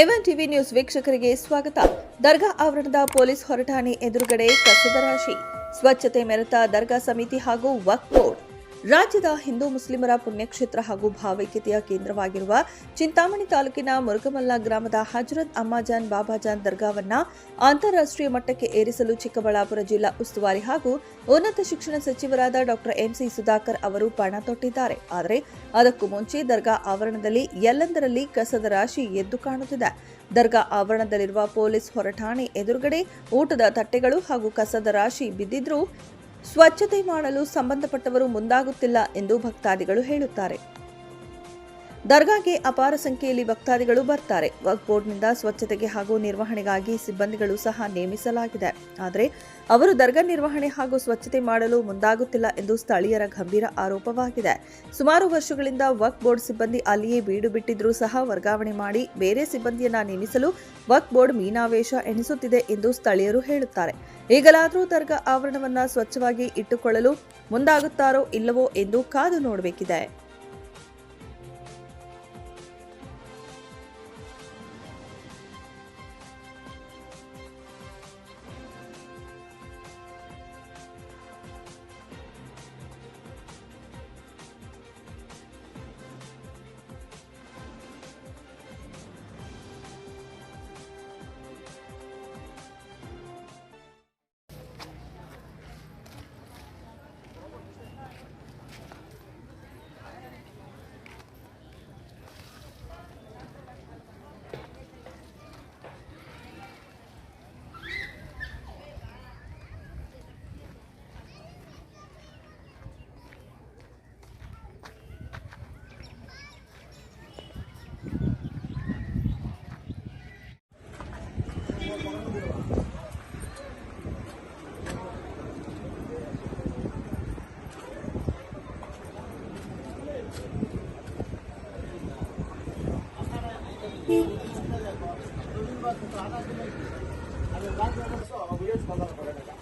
ಎವನ್ TV news ವೀಕ್ಷಕರಿಗೆ ಸ್ವಾಗತ. ದರ್ಗಾ ಆವರಣದ ಪೊಲೀಸ್ ಹೊರಟಾಣೆ ಎದುರುಗಡೆ ಕಸದ ರಾಶಿ. ಸ್ವಚ್ಛತೆ ಮೆರೆತ ದರ್ಗಾ ಸಮಿತಿ ಹಾಗೂ ವಕ್ಫ್ ಬೋರ್ಡ್. ರಾಜ್ಯದ ಹಿಂದೂ ಮುಸ್ಲಿಮರ ಪುಣ್ಯಕ್ಷೇತ್ರ ಹಾಗೂ ಭಾವೈಕ್ಯತೆಯ ಕೇಂದ್ರವಾಗಿರುವ ಚಿಂತಾಮಣಿ ತಾಲೂಕಿನ ಮುರುಗಮಲ್ಲ ಗ್ರಾಮದ ಹಜರತ್ ಅಮ್ಮಾಜಾನ್ ಬಾಬಾಜಾನ್ ದರ್ಗಾವನ್ನ ಅಂತಾರಾಷ್ಟ್ರೀಯ ಮಟ್ಟಕ್ಕೆ ಏರಿಸಲು ಚಿಕ್ಕಬಳ್ಳಾಪುರ ಜಿಲ್ಲಾ ಉಸ್ತುವಾರಿ ಹಾಗೂ ಉನ್ನತ ಶಿಕ್ಷಣ ಸಚಿವರಾದ ಡಾಕ್ಟರ್ ಎಂಸಿ ಸುಧಾಕರ್ ಅವರು ಪಣ ತೊಟ್ಟಿದ್ದಾರೆ. ಆದರೆ ಅದಕ್ಕೂ ಮುಂಚೆ ದರ್ಗಾ ಆವರಣದಲ್ಲಿ ಎಲ್ಲೆಂದರಲ್ಲಿ ಕಸದ ರಾಶಿ ಎದ್ದು ಕಾಣುತ್ತಿದೆ. ದರ್ಗಾ ಆವರಣದಲ್ಲಿರುವ ಪೊಲೀಸ್ ಹೊರಠಾಣೆ ಎದುರುಗಡೆ ಊಟದ ತಟ್ಟೆಗಳು ಹಾಗೂ ಕಸದ ರಾಶಿ ಬಿದ್ದಿದ್ರೂ ಸ್ವಚ್ಛತೆ ಮಾಡಲು ಸಂಬಂಧಪಟ್ಟವರು ಮುಂದಾಗುತ್ತಿಲ್ಲ ಎಂದು ಭಕ್ತಾದಿಗಳು ಹೇಳುತ್ತಾರೆ. ದರ್ಗಾಗೆ ಅಪಾರ ಸಂಖ್ಯೆಯಲ್ಲಿ ಭಕ್ತಾದಿಗಳು ಬರ್ತಾರೆ. ವಕ್ಫ್ ಬೋರ್ಡ್ನಿಂದ ಸ್ವಚ್ಛತೆಗೆ ಹಾಗೂ ನಿರ್ವಹಣೆಗಾಗಿ ಸಿಬ್ಬಂದಿಗಳು ಸಹ ನೇಮಿಸಲಾಗಿದೆ. ಆದರೆ ಅವರು ದರ್ಗಾ ನಿರ್ವಹಣೆ ಹಾಗೂ ಸ್ವಚ್ಛತೆ ಮಾಡಲು ಮುಂದಾಗುತ್ತಿಲ್ಲ ಎಂದು ಸ್ಥಳೀಯರ ಗಂಭೀರ ಆರೋಪವಾಗಿದೆ. ಸುಮಾರು ವರ್ಷಗಳಿಂದ ವಕ್ ಬೋರ್ಡ್ ಸಿಬ್ಬಂದಿ ಅಲ್ಲಿಯೇ ಬೀಡು ಬಿಟ್ಟಿದ್ರೂ ಸಹ ವರ್ಗಾವಣೆ ಮಾಡಿ ಬೇರೆ ಸಿಬ್ಬಂದಿಯನ್ನ ನೇಮಿಸಲು ವಕ್ ಬೋರ್ಡ್ ಮೀನಾವೇಶ ಎಣಿಸುತ್ತಿದೆ ಎಂದು ಸ್ಥಳೀಯರು ಹೇಳುತ್ತಾರೆ. ಈಗಲಾದರೂ ದರ್ಗಾ ಆವರಣವನ್ನ ಸ್ವಚ್ಛವಾಗಿ ಇಟ್ಟುಕೊಳ್ಳಲು ಮುಂದಾಗುತ್ತಾರೋ ಇಲ್ಲವೋ ಎಂದು ಕಾದು ನೋಡಬೇಕಿದೆ. আমি বাদ দিয়ে অবশ্য অভিযোগ করেন এটা